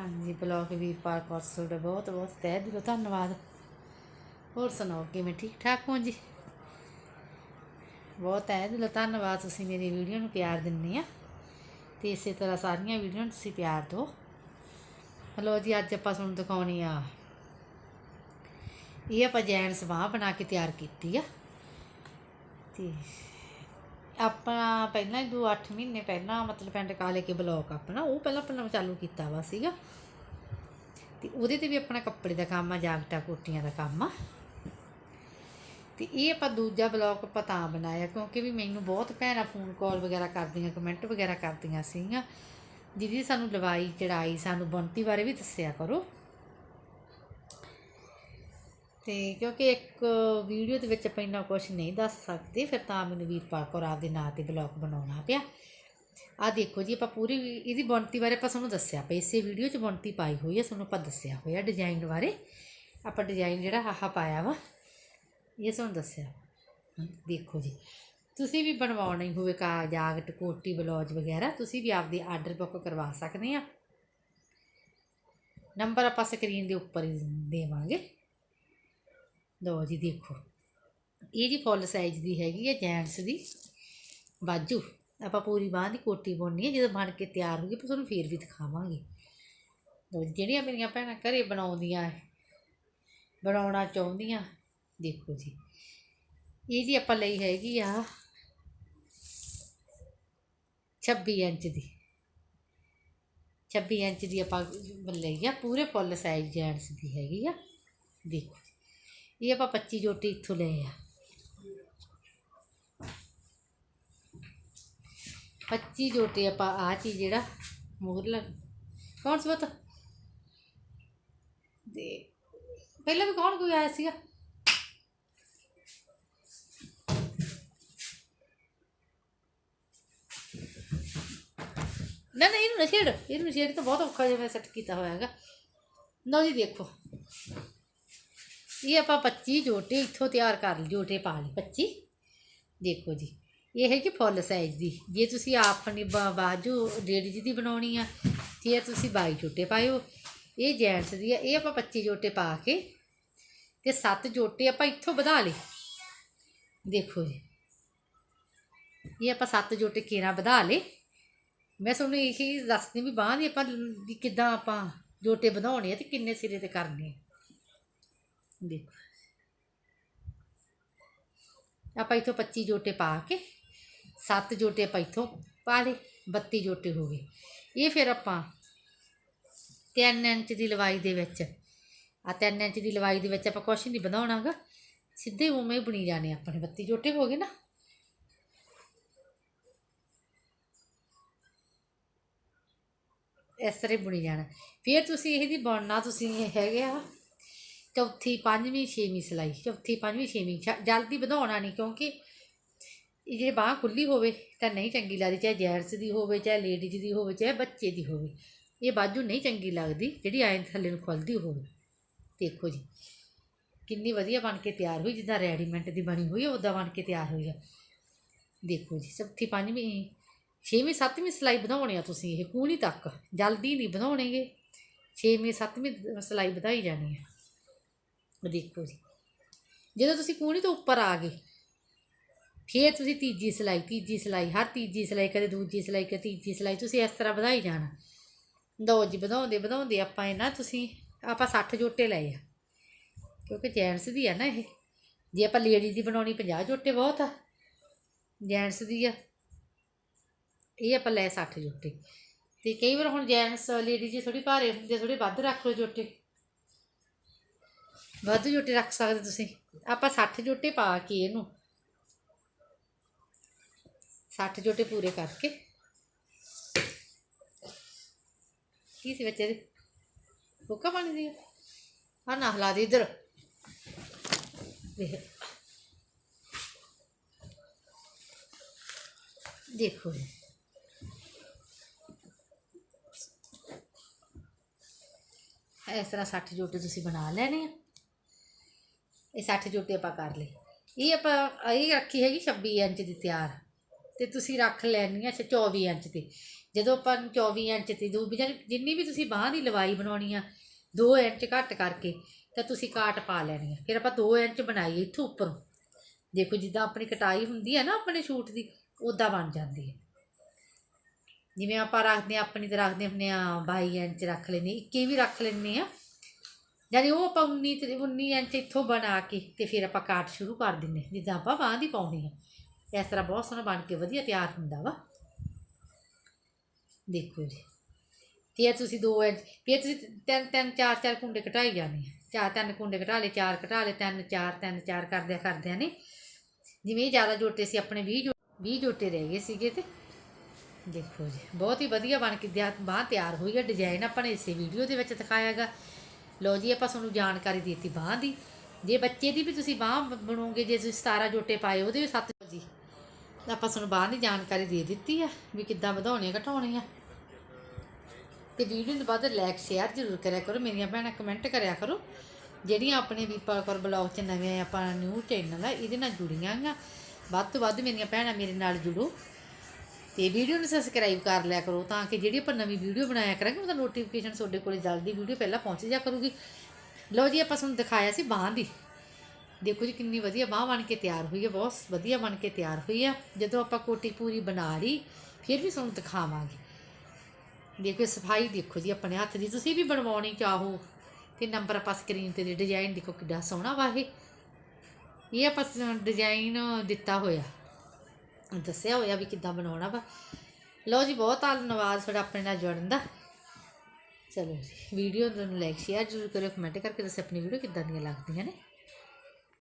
ਹਾਂਜੀ, ਬਲੌਗ ਵੀਰਪਾਲ ਕੌਰ ਤੁਹਾਡਾ ਬਹੁਤ ਬਹੁਤ ਤਹਿ ਦਿਲੋਂ ਧੰਨਵਾਦ। ਹੋਰ ਸੁਣਾਓ, ਕਿਵੇਂ ਠੀਕ ਠਾਕ ਹੋ ਜੀ? ਬਹੁਤ ਤਹਿ ਦਿਲੋਂ ਧੰਨਵਾਦ, ਤੁਸੀਂ ਮੇਰੀ ਵੀਡੀਓ ਨੂੰ ਪਿਆਰ ਦਿੰਦੇ ਆ। ਤੇ ਇਸੇ ਤਰ੍ਹਾਂ ਸਾਰੀਆਂ ਵੀਡੀਓ ਨੂੰ ਤੁਸੀਂ ਪਿਆਰ ਦਿਓ। ਹਲੋ ਜੀ, ਅੱਜ ਆਪਾਂ ਤੁਹਾਨੂੰ ਦਿਖਾਉਣੀ ਆ। ਇਹ ਆਪਾਂ ਜੈਨ ਸਵਾਹ ਬਣਾ ਕੇ ਤਿਆਰ ਕੀਤੀ ਆ। ਤੇ ਆਪਾਂ ਪਹਿਲਾਂ ਹੀ 2-8 ਮਹੀਨੇ ਪਹਿਲਾਂ ਮਤਲਬ ਪਿੰਡ ਕਾਲੇ ਕੇ ਬਲੌਕ ਆਪਣਾ, ਉਹ ਪਹਿਲਾਂ ਆਪਣਾ ਚਾਲੂ ਕੀਤਾ ਵਾ ਸੀਗਾ। ਤੇ ਉਹਦੇ ਤੇ ਵੀ ਆਪਣਾ ਕੱਪੜੇ ਦਾ ਕੰਮ ਆ, ਜਾਗਟਾ ਕੋਟੀਆਂ ਦਾ ਕੰਮ ਆ। ਤੇ ਇਹ ਆਪਾਂ ਦੂਜਾ ਬਲੌਗ ਆਪਾਂ ਤਾਂ ਬਣਾਇਆ, ਕਿਉਂਕਿ ਵੀ ਮੈਨੂੰ ਬਹੁਤ ਭੈਣਾਂ ਫੋਨ ਕਾਲ ਵਗੈਰਾ ਕਰਦੀਆਂ ਕਮੈਂਟ ਵਗੈਰਾ ਕਰਦੀਆਂ ਸੀਗੀਆਂ। ਜਿਹਦੀ ਸਾਨੂੰ ਲਵਾਈ ਚੜਾਈ ਸਾਨੂੰ ਬੁਣਤੀ ਬਾਰੇ ਵੀ ਦੱਸਿਆ ਕਰੋ। ਤੇ ਕਿਉਂਕਿ ਇੱਕ ਵੀਡੀਓ ਦੇ ਵਿੱਚ ਆਪਾਂ ਇੰਨਾ ਕੁਝ ਨਹੀਂ ਦੱਸ ਸਕਦੇ, ਫਿਰ ਤਾਂ ਮੈਨੂੰ ਵੀਰਪਾਲ ਕੌਰ ਆਪਦੇ ਨਾਂ ਤੇ ਬਲੌਗ ਬਣਾਉਣਾ ਪਿਆ। ਆ ਦੇਖੋ ਜੀ, ਆਪਾਂ ਪੂਰੀ ਇਹਦੀ ਬੁਣਤੀ ਬਾਰੇ ਆਪਾਂ ਤੁਹਾਨੂੰ ਦੱਸਿਆ ਆਪਾਂ ਇਸੇ ਵੀਡੀਓ 'ਚ ਬੁਣਤੀ ਪਾਈ ਹੋਈ ਹੈ ਤੁਹਾਨੂੰ ਆਪਾਂ ਦੱਸਿਆ ਹੋਇਆ ਡਿਜ਼ਾਈਨ ਬਾਰੇ। ਆਪਾਂ ਡਿਜ਼ਾਈਨ ਜਿਹੜਾ ਆਹ ਪਾਇਆ ਵਾ, ਇਹ ਤੁਹਾਨੂੰ ਦੱਸਿਆ। ਦੇਖੋ ਜੀ, ਤੁਸੀਂ ਵੀ ਬਣਵਾਉਣਾ ਹੀ ਹੋਵੇ ਕਾ ਜਾਗਟ ਕੋਟੀ, ਬਲੌਜ ਵਗੈਰਾ, ਤੁਸੀਂ ਵੀ ਆਪਦੀ ਆਰਡਰ ਬੁੱਕ ਕਰਵਾ ਸਕਦੇ ਆ। ਨੰਬਰ ਆਪਾਂ ਸਕਰੀਨ ਦੇ ਉੱਪਰ ਹੀ ਦੇਵਾਂਗੇ। ਲਓ ਜੀ ਦੇਖੋ, ਇਹ ਜੀ ਫੁੱਲ ਸਾਈਜ਼ ਦੀ ਹੈਗੀ ਹੈ ਜੈਂਟਸ ਦੀ। ਬਾਜੂ ਆਪਾਂ ਪੂਰੀ ਬਾਂਹ ਦੀ ਕੋਟੀ ਬੁਣਨੀ ਹੈ, ਜਦੋਂ ਬਣ ਕੇ ਤਿਆਰ ਹੋ ਗਈ ਆਪਾਂ ਤੁਹਾਨੂੰ ਫੇਰ ਵੀ ਦਿਖਾਵਾਂਗੇ। ਲਓ ਜਿਹੜੀਆਂ ਮੇਰੀਆਂ ਭੈਣਾਂ ਘਰੇ ਬਣਾਉਂਦੀਆਂ ਬਣਾਉਣਾ ਚਾਹੁੰਦੀਆਂ, ਦੇਖੋ ਜੀ। ਇਹ ਜੀ ਆਪਾਂ ਲਈ ਹੈਗੀ ਆ 26 ਇੰਚ ਦੀ। 26 ਇੰਚ ਦੀ ਆਪਾਂ ਲਈ ਆ, ਪੂਰੇ ਫੁੱਲ ਸਾਈਜ਼ ਜੈਂਟਸ ਦੀ ਹੈਗੀ ਆ। ਦੇਖੋ ਇਹ ਆਪਾਂ 25 ਜੋਟੀ ਇੱਥੋਂ ਲਏ ਆ। 25 ਜੋਟੀ ਆਪਾਂ ਆ ਚੀਜ਼ ਜਿਹੜਾ ਮੋਹਰਲਾ ਕੌਣ ਸੀ ਬਤਾ ਦੇ, ਪਹਿਲਾਂ ਵੀ ਕੌਣ ਕੋਈ ਆਇਆ ਸੀਗਾ? ਨਾ ਨਾ, ਇਹਨੂੰ ਨਾ ਛੇੜ, ਇਹਨੂੰ ਛੇੜ ਤਾਂ ਬਹੁਤ ਔਖਾ ਜਿਹਾ ਮੈਂ ਸੈੱਟ ਕੀਤਾ ਹੋਇਆ ਹੈਗਾ। ਲਓ ਜੀ, ਦੇਖੋ। ਇਹ ਆਪਾਂ 25 ਜੋਟੇ ਇੱਥੋਂ ਤਿਆਰ ਕਰ ਲਈ ਜੋਟੇ ਪਾ ਲਈ 25 ਦੇਖੋ ਜੀ, ਇਹ ਹੈ ਕਿ ਫੁੱਲ ਸਾਈਜ਼ ਦੀ। ਜੇ ਤੁਸੀਂ ਆਪਣੀ ਬਾ- ਬਾਜੂ ਡੇਢ ਜੀ ਦੀ ਬਣਾਉਣੀ ਆ ਫਿਰ ਤੁਸੀਂ 22 ਜੋਟੇ ਪਾਇਓ। ਇਹ ਜੈਂਟਸ ਦੀ ਆ, ਇਹ ਆਪਾਂ 25 ਜੋਟੇ ਪਾ ਕੇ, ਤੇ 7 ਜੋਟੇ ਆਪਾਂ ਇੱਥੋਂ ਵਧਾ ਲਏ। ਦੇਖੋ ਜੀ, ਇਹ ਆਪਾਂ 7 ਜੋਟੇ ਕੇਰਾ ਵਧਾ ਲਏ। ਮੈਂ ਤੁਹਾਨੂੰ ਇਹ ਚੀਜ਼ ਦੱਸਦੀ ਵੀ ਬਾਂਹ ਦੀ ਆਪਾਂ ਕਿੱਦਾਂ ਆਪਾਂ ਜੋਟੇ ਵਧਾਉਣੇ ਆ ਤੇ ਕਿੰਨੇ ਸਿਰੇ ਤੇ ਕਰਨੇ ਆ। ਦੇਖੋ ਆਪਾਂ ਇਥੋਂ 25 ਜੋਟੇ ਪਾ ਕੇ 7 ਜੋਟੇ ਆਪਾਂ ਇਥੋਂ ਪਾ ਲਏ 32 ਜੋਟੇ ਹੋ ਗਏ। ਇਹ ਫਿਰ ਆਪਾਂ 3 ਇੰਚ ਦੀ ਲਵਾਈ ਦੇ ਵਿੱਚ ਆ 3 ਇੰਚ ਦੀ ਲਵਾਈ ਦੇ ਵਿੱਚ ਆਪਾਂ ਕੁਛ ਨਹੀਂ ਵਧਾਉਣਾਗਾ ਸਿੱਧੇ ਉਵੇਂ ਹੀ ਬੁਣੀ ਜਾਣੇ ਆਪਣੇ 32 ਜੋਟੇ ਹੋ ਗਏ ਨਾ। ਇਸ ਤਰ੍ਹਾਂ ਹੀ ਬੁਣੀ ਜਾਣਾ। ਫਿਰ ਤੁਸੀਂ ਇਹਦੀ ਬਣਨਾ ਤੁਸੀਂ ਇਹ ਹੈਗੇ ਆ ਚੌਥੀ, ਪੰਜਵੀਂ, ਛੇਵੀਂ ਸਿਲਾਈ। ਚੌਥੀ, ਪੰਜਵੀਂ, ਛੇਵੀਂ। ਛ- ਜਲਦੀ ਵਧਾਉਣਾ ਨਹੀਂ ਕਿਉਂਕਿ ਇਹ ਜੇ ਬਾਹ ਖੁੱਲੀ ਹੋਵੇ ਤਾਂ ਨਹੀਂ ਚੰਗੀ ਲੱਗਦੀ, ਚਾਹੇ ਜੈਂਟਸ ਦੀ ਹੋਵੇ, ਚਾਹੇ ਲੇਡੀਜ਼ ਦੀ ਹੋਵੇ, ਚਾਹੇ ਬੱਚੇ ਦੀ ਹੋਵੇ। ਇਹ ਬਾਜੂ ਨਹੀਂ ਚੰਗੀ ਲੱਗਦੀ, ਜਿਹੜੀ ਐਂ ਥੱਲੇ ਨੂੰ ਖੁੱਲਦੀ ਹੋਵੇ। ਦੇਖੋ ਜੀ, ਕਿੰਨੀ ਵਧੀਆ ਬਣ ਕੇ ਤਿਆਰ ਹੋਈ, ਜਿੱਦਾਂ ਰੈਡੀਮੈਂਟ ਦੀ ਬਣੀ ਹੋਈ ਹੈ ਉੱਦਾਂ ਬਣ ਕੇ ਤਿਆਰ ਹੋਈ ਆ। ਦੇਖੋ ਜੀ, ਚੌਥੀ, ਪੰਜਵੀਂ, ਛੇਵੀਂ, ਸੱਤਵੀਂ ਸਿਲਾਈ ਵਧਾਉਣੀ ਆ ਤੁਸੀਂ, ਇਹ ਕੂਣੀ ਤੱਕ। ਜਲਦੀ ਨਹੀਂ ਵਧਾਉਣੇਗੇ, ਛੇਵੀਂ, ਸੱਤਵੀਂ ਸਿਲਾਈ ਵਧਾਈ ਜਾਣੀ ਹੈ ਦੇਖੋ ਜੀ। ਜਦੋਂ ਤੁਸੀਂ ਕੂਣੀ ਤੋਂ ਉੱਪਰ ਆ ਗਏ, ਫਿਰ ਤੁਸੀਂ ਤੀਜੀ ਸਿਲਾਈ ਤੀਜੀ ਸਿਲਾਈ, ਹਰ ਤੀਜੀ ਸਿਲਾਈ, ਕਦੇ ਦੂਜੀ ਸਿਲਾਈ, ਕਦੇ ਤੀਜੀ ਸਿਲਾਈ, ਤੁਸੀਂ ਇਸ ਤਰ੍ਹਾਂ ਵਧਾਈ ਜਾਣਾ। ਦੋ ਜੀ, ਵਧਾਉਂਦੇ ਵਧਾਉਂਦੇ ਆਪਾਂ ਇਹ ਨਾ, ਤੁਸੀਂ, ਆਪਾਂ 60 ਜੋਟੇ ਲਏ ਆ। ਕਿਉਂਕਿ ਜੈਂਟਸ ਦੀ ਆ ਨਾ ਇਹ। ਜੇ ਆਪਾਂ ਲੇਡੀ ਦੀ ਬਣਾਉਣੀ 50 ਜੋਟੇ ਬਹੁਤ ਆ। ਜੈਂਟਸ ਦੀ ਆ। ਇਹ ਆਪਾਂ ਲੈ 60 ਜੋਟੇ। ਤੇ ਕਈ ਵਾਰ ਹੁਣ ਜੈਂਟਸ ਲੇਡੀ ਜੀ ਥੋੜੀ ਭਾਰੇ ਹੁੰਦੇ ਥੋੜੇ ਵੱਧ ਰੱਖ ਲਓ ਜੋਟੇ। ਵੱਧ ਜੋਟੇ ਰੱਖ ਸਕਦੇ ਤੁਸੀਂ। ਆਪਾਂ 60 ਜੋਟੇ ਪਾ ਕੇ ਇਹਨੂੰ 60 ਜੋਟੇ ਪੂਰੇ ਕਰਕੇ ਕੀ ਸੀ ਬੱਚੇ ਦੇ ਹੁੱਕਾ ਪਾਣੀ ਦੀ। ਹਾਂ ਨਾ ਹਲਾ ਦੇ ਇਧਰ। ਦੇਖ। ਦੇਖੋ ਜੀ। ਇਸ ਤਰ੍ਹਾਂ 60 ਜੋਟੇ ਤੁਸੀਂ ਬਣਾ ਲੈਣੇ ਆ। ਇਹ 60 ਜੋਟੇ ਆਪਾਂ ਕਰ ਲਏ। ਇਹ ਆਪਾਂ, ਇਹ ਰੱਖੀ ਹੈਗੀ 26 ਇੰਚ ਦੀ ਤਿਆਰ। ਤੇ ਤੁਸੀਂ ਰੱਖ ਲੈਣੀ ਆ 24 ਇੰਚ ਤੇ ਜਦੋਂ ਆਪਾਂ ਨੂੰ 24 ਇੰਚ ਤੇ ਦੋ ਵੀ ਜਿੰਨੀ ਵੀ ਤੁਸੀਂ ਬਾਹ ਦੀ ਲਵਾਈ ਬਣਾਉਣੀ ਆ 2 ਇੰਚ ਘੱਟ ਕਰਕੇ, ਤਾਂ ਤੁਸੀਂ ਕਾਟ ਪਾ ਲੈਣੀ ਹੈ ਫਿਰ ਆਪਾਂ 2 ਇੰਚ ਬਣਾਈ ਇੱਥੋਂ ਉੱਪਰੋਂ। ਦੇਖੋ, ਜਿੱਦਾਂ ਆਪਣੀ ਕਟਾਈ ਹੁੰਦੀ ਹੈ ਨਾ ਆਪਣੇ ਸੂਟ ਦੀ ਉਦਾਂ ਬਣ ਜਾਂਦੀ ਹੈ ਜਿਵੇਂ ਆਪਾਂ ਰੱਖਦੇ ਆ, ਆਪਣੀ ਤੇ ਰੱਖਦੇ ਹੁੰਦੇ ਆ 22 ਇੰਚ ਰੱਖ ਲੈਨੇ 21 ਵੀ ਰੱਖ ਲੈਨੇ ਆ। ਯਾਨੀ ਉਹ ਆਪਾਂ 19 ਤੇ 19 ਇੰਚ ਇੱਥੋਂ ਬਣਾ ਕੇ ਤੇ ਫਿਰ ਆਪਾਂ ਕਾਟ ਸ਼ੁਰੂ ਕਰ ਦਿੰਨੇ ਜਿੱਦਾਂ ਆਪਾਂ ਬਾਂਹ ਦੀ ਪਾਉਣੀ ਆ ਇਸ ਤਰ੍ਹਾਂ ਬਹੁਤ ਸੋਹਣਾ ਬਣ ਕੇ ਵਧੀਆ ਤਿਆਰ ਹੁੰਦਾ ਵਾ। ਦੇਖੋ ਜੀ। ਤੇ ਇਹ ਤੁਸੀਂ 2 ਇੰਚ ਫਿਰ ਤੁਸੀਂ ਤਿੰਨ ਤਿੰਨ, ਚਾਰ ਚਾਰ ਕੁੰਡੇ ਘਟਾਈ ਜਾਣੇ ਆ। ਚਾਰ, ਤਿੰਨ ਕੁੰਡੇ ਘਟਾ ਲਏ, ਚਾਰ ਘਟਾ ਲਏ, ਤਿੰਨ, ਚਾਰ ਤਿੰਨ, ਚਾਰ ਕਰਦਿਆਂ ਕਰਦਿਆਂ ਨੇ ਜਿਵੇਂ ਜ਼ਿਆਦਾ ਜੋਟੇ ਸੀ, ਆਪਣੇ 20 ਜੋ 20 ਜੋਟੇ ਰਹਿ ਗਏ ਸੀਗੇ ਤੇ ਦੇਖੋ ਜੀ। ਬਹੁਤ ਹੀ ਵਧੀਆ ਬਣ ਕੇ ਦਿਆ ਬਾਂਹ ਤਿਆਰ ਹੋਈ ਹੈ ਡਿਜ਼ਾਈਨ ਆਪਾਂ ਨੇ ਇਸੇ ਵੀਡੀਓ ਦੇ ਵਿੱਚ ਦਿਖਾਇਆਗਾ। ਲਓ ਜੀ, ਆਪਾਂ ਤੁਹਾਨੂੰ ਜਾਣਕਾਰੀ ਦਿੱਤੀ ਬਾਂਹ ਦੀ। ਜੇ ਬੱਚੇ ਦੀ ਵੀ ਤੁਸੀਂ ਬਾਂਹ ਬਣੋਗੇ, ਜੇ ਤੁਸੀਂ 17 ਜੋਟੇ ਪਾਏ, ਉਹਦੇ ਵੀ 7 ਜੀ। ਆਪਾਂ ਤੁਹਾਨੂੰ ਬਾਂਹ ਦੀ ਜਾਣਕਾਰੀ ਦੇ ਦਿੱਤੀ ਆ ਵੀ ਕਿੱਦਾਂ ਵਧਾਉਣੀ ਆ, ਘਟਾਉਣੀ ਆ। ਤੇ ਵੀਡੀਓ ਨੂੰ ਬਾਅਦ ਲਾਈਕ ਸ਼ੇਅਰ ਜ਼ਰੂਰ ਕਰਿਆ ਕਰੋ। ਮੇਰੀਆਂ ਭੈਣਾਂ ਕਮੈਂਟ ਕਰਿਆ ਕਰੋ। ਜਿਹੜੀਆਂ ਆਪਣੇ ਵੀਪਾ ਕਰ ਬਲੌਗ 'ਚ ਨਵੇਂ ਆਪਾਂ ਨਿਊ ਚੈਨਲ ਆ, ਇਹਦੇ ਨਾਲ ਜੁੜੀਆਂ ਆ ਵੱਧ ਤੋਂ ਵੱਧ ਮੇਰੀਆਂ ਭੈਣਾਂ ਮੇਰੇ ਨਾਲ ਜੁੜੋ। ਤੇ ਵੀਡੀਓ ਨੂੰ ਸਬਸਕ੍ਰਾਈਬ ਕਰ ਲਿਆ ਕਰੋ ਤਾਂ ਕਿ ਜਿਹੜੀ ਆਪਾਂ ਨਵੀਂ ਵੀਡੀਓ ਬਣਾਇਆ ਕਰਾਂਗੇ, ਉਹਦਾ ਨੋਟੀਫਿਕੇਸ਼ਨ ਤੁਹਾਡੇ ਕੋਲ ਜਲਦੀ ਵੀਡੀਓ ਪਹਿਲਾਂ ਪਹੁੰਚ ਜਾ ਕਰੂਗੀ। ਲਓ ਜੀ, ਆਪਾਂ ਤੁਹਾਨੂੰ ਦਿਖਾਇਆ ਸੀ ਬਾਂਹ ਦੀ। ਦੇਖੋ ਜੀ, ਕਿੰਨੀ ਵਧੀਆ ਬਾਂਹ ਬਣ ਕੇ ਤਿਆਰ ਹੋਈ ਹੈ, ਬਹੁਤ ਵਧੀਆ ਬਣ ਕੇ ਤਿਆਰ ਹੋਈ ਆ ਜਦੋਂ ਆਪਾਂ ਕੋਟੀ ਪੂਰੀ ਬਣਾ ਲਈ, ਫਿਰ ਵੀ ਤੁਹਾਨੂੰ ਦਿਖਾਵਾਂਗੇ। ਦੇਖੋ ਸਫ਼ਾਈ ਦੇਖੋ ਜੀ, ਆਪਣੇ ਹੱਥ ਦੀ। ਤੁਸੀਂ ਵੀ ਬਣਵਾਉਣੀ ਚਾਹੋ, ਤੇ ਨੰਬਰ ਆਪਾਂ ਸਕਰੀਨ ਤੇ ਡਿਜ਼ਾਈਨ ਦੇਖੋ ਕਿੱਡਾ ਸੋਹਣਾ ਵਾ ਇਹ। ਇਹ ਆਪਾਂ ਡਿਜ਼ਾਈਨ ਦਿੱਤਾ ਹੋਇਆ। ਦੱਸਿਆ ਹੋਇਆ ਵੀ ਕਿੱਦਾਂ ਬਣਾਉਣਾ ਵਾ। ਲਓ ਜੀ, ਬਹੁਤ ਧੰਨਵਾਦ ਤੁਹਾਡਾ ਆਪਣੇ ਨਾਲ ਜੁੜਨ ਦਾ। ਚਲੋ ਜੀ, ਵੀਡੀਓ ਨੂੰ ਲਾਈਕ, ਸ਼ੇਅਰ ਜ਼ਰੂਰ ਕਰਿਓ, ਕਮੈਂਟ ਕਰਕੇ ਦੱਸਿਓ ਆਪਣੀ ਵੀਡੀਓ ਕਿੱਦਾਂ ਦੀਆਂ ਲੱਗਦੀਆਂ ਨੇ।